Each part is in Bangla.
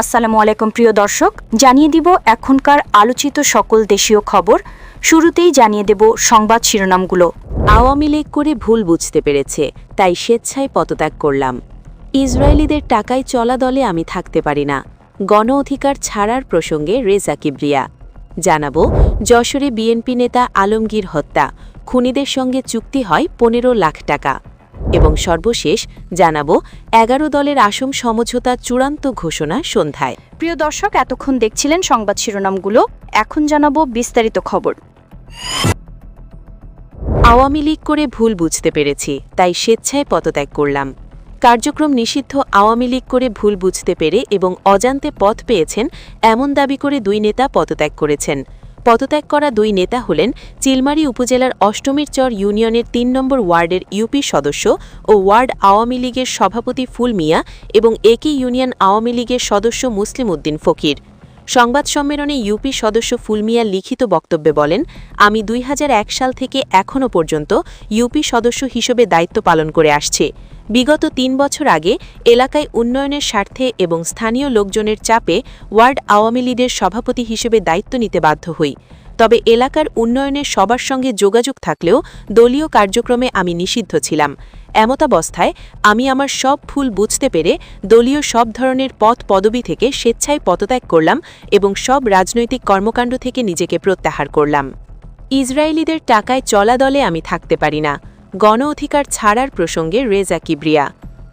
আসসালামু আলাইকুম, প্রিয় দর্শক। জানিয়ে দিব এখনকার আলোচিত সকল দেশীয় খবর। শুরুতেই জানিয়ে দেব সংবাদ শিরোনামগুলো। আওয়ামী লীগ করে ভুল বুঝতে পেরেছে, তাই স্বেচ্ছায় পদত্যাগ করলাম। ইসরায়েলিদের টাকায় চলা দলে আমি থাকতে পারি না। গণ অধিকার ছাড়ার প্রসঙ্গে রেজা কিবরিয়া। জানাব, যশোরে বিএনপি নেতা আলমগীর হত্যা। খুনিদের সঙ্গে চুক্তি হয় পনেরো লাখ টাকা। এবং সর্বশেষ জানাব এগারো দলের আসম সমঝোতা চূড়ান্ত ঘোষণা সন্ধ্যায়। প্রিয় দর্শক এতক্ষণ দেখছিলেন সংবাদ শিরোনামগুলো। এখন জানাব বিস্তারিত খবর। আওয়ামী লীগ করে ভুল বুঝতে পেরেছি তাই স্বেচ্ছায় পদত্যাগ করলাম। কার্যক্রম নিষিদ্ধ আওয়ামী লীগ করে ভুল বুঝতে পেরে এবং অজান্তে পথ পেয়েছেন এমন দাবি করে দুই নেতা পদত্যাগ করেছেন। পদত্যাগ করা দুই নেতা হলেন চিলমারি উপজেলার অষ্টমীর চর ইউনিয়নের তিন নম্বর ওয়ার্ডের ইউপি সদস্য ও ওয়ার্ড আওয়ামী লীগের সভাপতি ফুল মিয়া এবং একই ইউনিয়ন আওয়ামী লীগের সদস্য মুসলিম উদ্দিন ফকির। সংবাদ সম্মেলনে ইউপি সদস্য ফুলমিয়া লিখিত বক্তব্যে বলেন, আমি দুই হাজার এক সাল থেকে এখনও পর্যন্ত ইউপি সদস্য হিসেবে দায়িত্ব পালন করে আসছে। বিগত তিন বছর আগে এলাকায় উন্নয়নের স্বার্থে এবং স্থানীয় লোকজনের চাপে ওয়ার্ড আওয়ামী লীগের সভাপতি হিসেবে দায়িত্ব নিতে বাধ্য হই। তবে এলাকার উন্নয়নে সবার সঙ্গে যোগাযোগ থাকলেও দলীয় কার্যক্রমে আমি নিষিদ্ধ ছিলাম। এমতাবস্থায় আমি আমার সব ভুল বুঝতে পেরে দলীয় সব ধরনের পদ পদবি থেকে স্বেচ্ছায় পদত্যাগ করলাম এবং সব রাজনৈতিক কর্মকাণ্ড থেকে নিজেকে প্রত্যাহার করলাম। ইসরায়েলিদের টাকায় চলা দলে আমি থাকতে পারি না। গণ অধিকার ছাড়ার প্রসঙ্গে রেজা কিবরিয়া।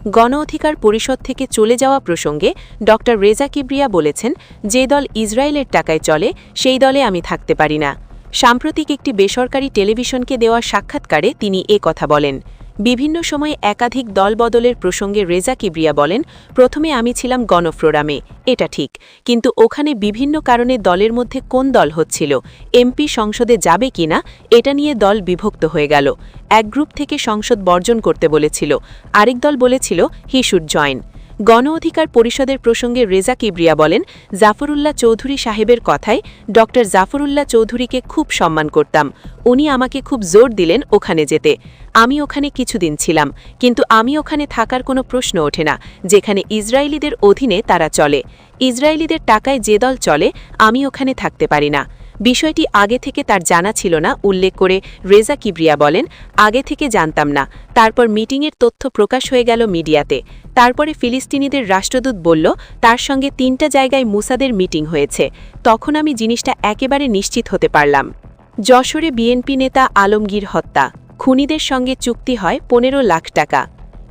গণ অধিকার পরিষদ থেকে চলে যাওয়া প্রসঙ্গে ড রেজা কিবরিয়া বলেছেন, যে দল ইসরায়েলের টাকায় চলে, সেই দলে আমি থাকতে পারি না। সাম্প্রতিক একটি বেসরকারি টেলিভিশনকে দেওয়া সাক্ষাৎকারে তিনি এ কথা বলেন। বিভিন্ন সময়ে একাধিক দল বদলের প্রসঙ্গে রেজা কিবরিয়া বলেন, প্রথমে আমি ছিলাম গণফ্রোরামে এটা ঠিক। কিন্তু ওখানে বিভিন্ন কারণে দলের মধ্যে কোন দল হচ্ছিল, এমপি সংসদে যাবে কি না, এটা নিয়ে দল বিভক্ত হয়ে গেল। এক গ্রুপ থেকে সংসদ বর্জন করতে বলেছিল, আরেক দল বলেছিল হি শুড জয়েন। গণ অধিকার পরিষদের প্রসঙ্গে রেজা কিবরিয়া বলেন, জাফরুল্লাহ চৌধুরী সাহেবের কথায় ড জাফরুল্লাহ চৌধুরীকে খুব সম্মান করতাম। উনি আমাকে খুব জোর দিলেন ওখানে যেতে। আমি ওখানে কিছুদিন ছিলাম, কিন্তু আমি ওখানে থাকার কোনো প্রশ্ন ওঠে না, যেখানে ইসরায়েলিদের অধীনে তারা চলে। ইসরায়েলিদের টাকায় যে দল চলে, আমি ওখানে থাকতে পারি না। বিষয়টি আগে থেকে তার জানা ছিল না, উল্লেখ করে রেজা কিবরিয়া বলেন, আগে থেকে জানতাম না। তারপর মিটিংয়ের তথ্য প্রকাশ হয়ে গেল মিডিয়াতে। তারপরে ফিলিস্তিনিদের রাষ্ট্রদূত বলল, তার সঙ্গে তিনটা জায়গায় মুসাদের মিটিং হয়েছে। তখন আমি জিনিসটা একেবারে নিশ্চিত হতে পারলাম। যশোরে বিএনপি নেতা আলমগীর হত্যা। খুনিদের সঙ্গে চুক্তি হয় পনেরো লাখ টাকা।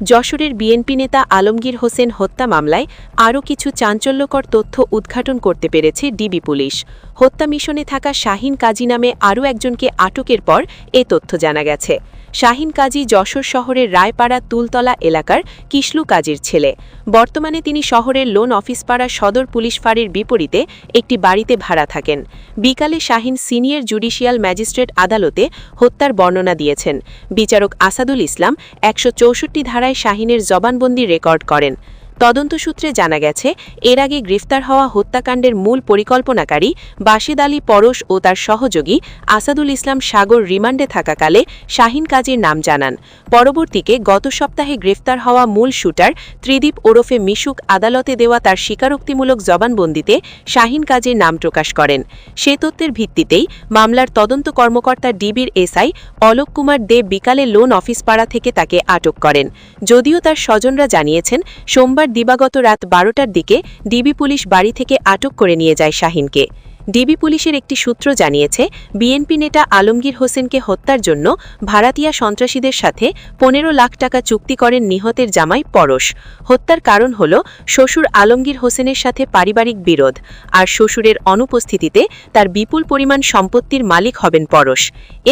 যশোরের বিএনপি নেতা আলমগীর হোসেন হত্যা মামলায় আরও কিছু চাঞ্চল্যকর তথ্য উদ্ঘাটন করতে পেরেছে ডিবি পুলিশ। হত্যা মিশনে থাকা শাহিন কাজী নামে আরও একজনকে আটকের পর এ তথ্য জানা গেছে। শাহিন কাজী যশোর শহরের রায়পাড়া তুলতলা এলাকার কিশলু কাজীর ছেলে। বর্তমানে তিনি শহরের লোন অফিসপাড়া সদর পুলিশ ফাঁড়ির বিপরীতে একটি বাড়িতে ভাড়া থাকেন। বিকালে শাহিন সিনিয়র জুডিশিয়াল ম্যাজিস্ট্রেট আদালতে হত্যার বর্ণনা দিয়েছেন। বিচারক আসাদুল ইসলাম একশো চৌষট্টি ধারায় শাহিনের জবানবন্দি রেকর্ড করেন। তদন্ত সূত্রে জানা গেছে, এর আগে গ্রেফতার হওয়া হত্যাকাণ্ডের মূল পরিকল্পনাকারী বাসিদ আলী পরশ ও তার সহযোগী আসাদুল ইসলাম সাগর রিমান্ডে থাকাকালে শাহিন কাজীর নাম জানান। পরবর্তীকে গত সপ্তাহে গ্রেফতার হওয়া মূল শুটার ত্রিদীপ ওরফে মিশুক আদালতে দেওয়া তার স্বীকারোক্তিমূলক জবানবন্দিতে শাহিন কাজীর নাম প্রকাশ করেন। সে তথ্যের ভিত্তিতেই মামলার তদন্ত কর্মকর্তা ডিবির এসআই অলোক কুমার দেব বিকালে লোন অফিস পাড়া থেকে তাকে আটক করেন। যদিও তার স্বজনরা জানিয়েছেন, সোমবার দিবাগত রাত বারোটার দিকে ডিবি পুলিশ বাড়ি থেকে আটক করে নিয়ে যায় শাহিনকে। ডিবি পুলিশের একটি সূত্র জানিয়েছে, বিএনপি নেতা আলমগীর হোসেনকে হত্যার জন্য ভাড়াতিয়া সন্ত্রাসীদের সাথে পনেরো লাখ টাকা চুক্তি করেন নিহতের জামাই পরশ। হত্যার কারণ হল শ্বশুর আলমগীর হোসেনের সাথে পারিবারিক বিরোধ, আর শ্বশুরের অনুপস্থিতিতে তার বিপুল পরিমাণ সম্পত্তির মালিক হবেন পরশ।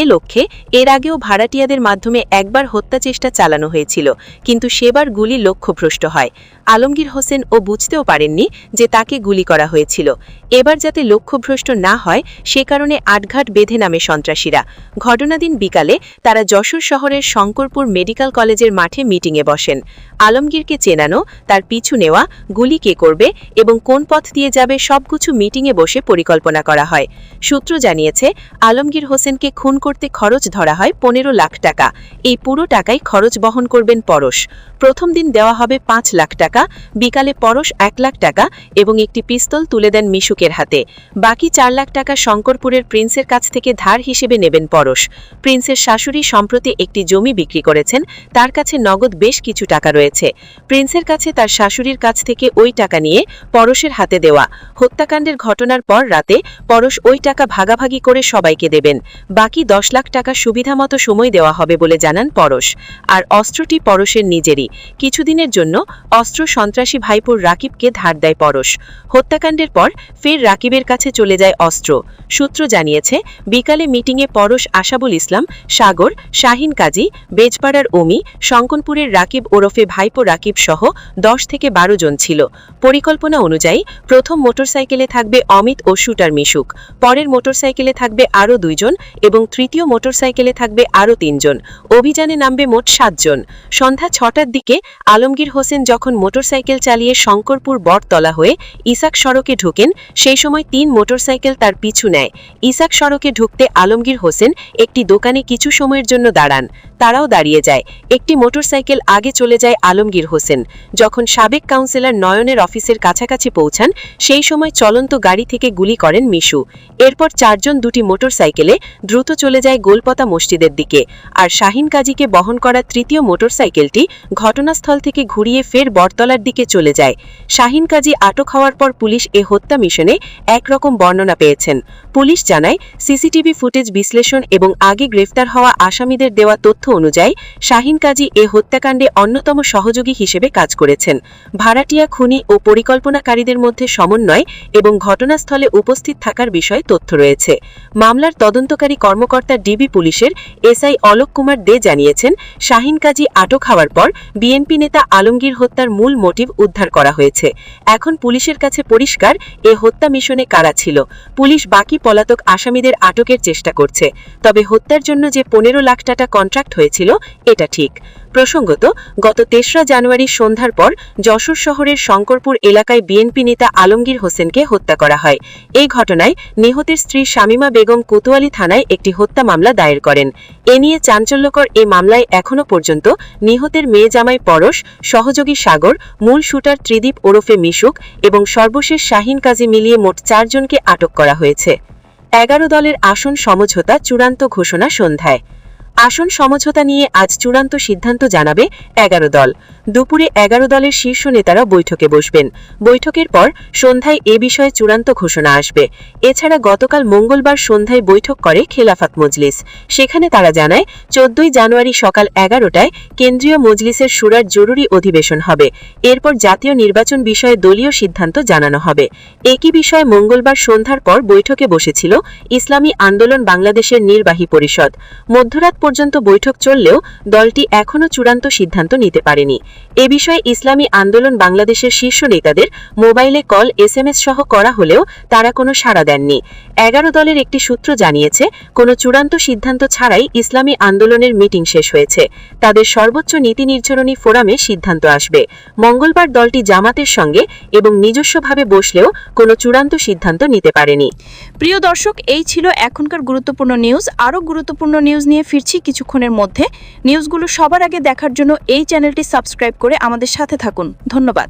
এ লক্ষ্যে এর আগেও ভাড়াটিয়াদের মাধ্যমে একবার হত্যা চেষ্টা চালানো হয়েছিল, কিন্তু সেবার গুলি লক্ষ্যভ্রষ্ট হয়। আলমগীর হোসেন ও বুঝতেও পারেননি যে তাকে গুলি করা হয়েছিল। এবার যাতে লক্ষ্য লক্ষ্যভ্রষ্ট না হয়, সে কারণে আটঘাট বেঁধে নামে সন্ত্রাসীরা। ঘটনাদিন বিকালে তারা যশোর শহরের শঙ্করপুর মেডিকেল কলেজের মাঠে মিটিংয়ে বসেন। আলমগীরকে চেনানো, তার পিছু নেওয়া, গুলি কে করবে এবং কোন পথ দিয়ে যাবে সবকিছু মিটিংয়ে বসে পরিকল্পনা করা হয়। সূত্র জানিয়েছে, আলমগীর হোসেনকে খুন করতে খরচ ধরা হয় পনেরো লাখ টাকা। এই পুরো টাকাই খরচ বহন করবেন পরশ। প্রথম দিন দেওয়া হবে পাঁচ লাখ টাকা, বিকালে পরশ এক লাখ টাকা এবং একটি পিস্তল তুলে দেন মিশুকের হাতে। বাকি চার লাখ টাকা শঙ্করপুরের প্রিন্সের কাছ থেকে ধার হিসেবে নেবেন পরশ। প্রিন্সের শাশুড়ি সম্প্রতি একটি জমি বিক্রি করেছেন, তার কাছে নগদ বেশ কিছু টাকা রয়েছে। প্রিন্সের কাছে তার শাশুড়ির কাছ থেকে ওই টাকা নিয়ে পরশের হাতে দেওয়া। হত্যাকাণ্ডের ঘটনার পর রাতে পরশ ওই টাকা ভাগাভাগি করে সবাইকে দেবেন। বাকি দশ লাখ টাকা সুবিধামতো সময় দেওয়া হবে বলে জানান পরশ। আর অস্ত্রটি পরশের নিজেরই। কিছুদিনের জন্য অস্ত্র সন্ত্রাসী ভাইপুর রাকিবকে ধার দেয় পরশ। হত্যাকাণ্ডের পর ফের রাকিবের কাছে চলে যায় অস্ত্র। সূত্র জানিয়েছে, বিকালে মিটিংয়ে পরশ আশাবুল ইসলাম, সাগর, শাহিন কাজী, বেজপাড়ার ওমি শঙ্কনপুরের রাকিব ওরফে ভাইপো রাকিব সহ দশ থেকে বারো জন ছিল। পরিকল্পনা অনুযায়ী প্রথম মোটরসাইকেলে থাকবে অমিত ও শুটার মিশুক। পরের মোটরসাইকেলে থাকবে আরও দুইজন এবং তৃতীয় মোটরসাইকেলে থাকবে আরও তিনজন অভিযানে নামবে মোট সাতজন সন্ধ্যা ছটার দিকে আলমগীর হোসেন যখন মোটরসাইকেল চালিয়ে শঙ্করপুর বটতলা হয়ে ইসাক সড়কে ঢোকেন, সেই সময় তিন মোটরসাইকেল তার পিছু নেয়। ইসাক সড়কে ঢুকতে আলমগীর হোসেন একটি দোকানে কিছু সময়ের জন্য দাঁড়ান। তারাও দাঁড়িয়ে যায়। একটি মোটরসাইকেল আগে চলে যায় আলমগীর হোসেন। যখন সাবেক কাউন্সিলর নয়নের অফিসের কাছাকাছি পৌঁছান, সেই সময় চলন্ত গাড়ি থেকে গুলি করেন মিশু। এরপর চারজন দুটি মোটরসাইকেলে দ্রুত চলে যায় গোলপতা মসজিদের দিকে। আর শাহিন কাজীকে বহন করা তৃতীয় মোটরসাইকেলটি ঘটনাস্থল থেকে ঘুরিয়ে ফের বটতলার দিকে চলে যায়। শাহিন কাজী আটক হওয়ার পর পুলিশ এ হত্যা মিশনে একরকম বর্ণনা পেয়েছেন। পুলিশ জানায়, সিসিটিভি ফুটেজ বিশ্লেষণ এবং আগে গ্রেফতার হওয়া আসামিদের দেওয়া তথ্য অনুযায়ী, শাহিন কাজী এ হত্যাকাণ্ডে অন্যতম সহযোগী হিসেবে কাজ করেছেন। ভাড়াটিয়া খুনি ও পরিকল্পনাকারীদের মধ্যে সমন্বয় এবং ঘটনাস্থলে উপস্থিত থাকার বিষয়ে তথ্য রয়েছে। মামলার তদন্তকারী কর্মকর্তা ডিবি পুলিশের এসআই অলোক কুমার দে জানিয়েছেন, শাহিন কাজী আটক হওয়ার পর বিএনপি নেতা আলমগীর হত্যার মূল মোটিভ উদ্ধার করা হয়েছে। এখন পুলিশের কাছে পরিষ্কার, এ হত্যা মিশনে কারা ছিল। পুলিশ বাকি পলাতক আসামিদের আটকের চেষ্টা করছে। তবে হত্যার জন্য যে পনেরো লাখ টাকা কন্ট্রাক্ট হয়েছিল, এটা ঠিক। প্রসঙ্গত, গত তেসরা জানুয়ারি সন্ধ্যার পর যশোর শহরের শঙ্করপুর এলাকায় বিএনপি নেতা আলমগীর হোসেনকে হত্যা করা হয়। এই ঘটনায় নিহতের স্ত্রী শামীমা বেগম কোতোয়ালি থানায় একটি হত্যা মামলা দায়ের করেন। এ নিয়ে চাঞ্চল্যকর এ মামলায় এখনও পর্যন্ত নিহতের মেয়ে জামাই পরশ, সহযোগী সাগর, মূল শুটার ত্রিদীপ ওরফে মিশুক এবং সর্বশেষ শাহিন কাজী মিলিয়ে মোট চারজনকে আটক করা হয়েছে। এগারো দলের আসন সমঝোতা চূড়ান্ত ঘোষণা সন্ধ্যায়। আসন সমঝোতা নিয়ে আজ চূড়ান্ত সিদ্ধান্ত জানাবে এগারো দল। দুপুরে এগারো দলের শীর্ষ নেতারা বৈঠকে বসবেন। বৈঠকের পর সন্ধ্যায় এ বিষয়ে চূড়ান্ত ঘোষণা আসবে। এছাড়া গতকাল মঙ্গলবার সন্ধ্যায় বৈঠক করে খেলাফাত মজলিস। সেখানে তারা জানায়, চোদ্দই জানুয়ারি সকাল এগারোটায় কেন্দ্রীয় মজলিসের সুরার জরুরি অধিবেশন হবে। এরপর জাতীয় নির্বাচন বিষয়ে দলীয় সিদ্ধান্ত জানানো হবে। একই বিষয়ে মঙ্গলবার সন্ধ্যার পর বৈঠকে বসেছিল ইসলামী আন্দোলন বাংলাদেশের নির্বাহী পরিষদ। মধ্যরাত পর্যন্ত বৈঠক চললেও দলটি এখনও চূড়ান্ত সিদ্ধান্ত নিতে পারেনি। এ বিষয়ে ইসলামী আন্দোলন বাংলাদেশের শীর্ষ নেতাদের মোবাইলে কল এস এম এস সহ করা হলেও তারা কোনো সাড়া দেননি। এগারো দলের একটি সূত্র জানিয়েছে, কোনো চূড়ান্ত সিদ্ধান্ত ছাড়াই ইসলামী আন্দোলনের মিটিং শেষ হয়েছে। তাদের সর্বোচ্চ নীতি নির্ধারণী ফোরামে সিদ্ধান্ত আসবে। মঙ্গলবার দলটি জামাতের সঙ্গে এবং নিজস্বভাবে বসলেও কোনো চূড়ান্ত সিদ্ধান্ত নিতে পারেনি। প্রিয় দর্শক, এই ছিল এখনকার গুরুত্বপূর্ণ নিউজ। আরও গুরুত্বপূর্ণ নিউজ নিয়ে ফিরছি কিছুক্ষণের মধ্যে। নিউজগুলো সবার আগে দেখার জন্য এই চ্যানেলটি সাবস্ক্রাইব করে আমাদের সাথে থাকুন। ধন্যবাদ।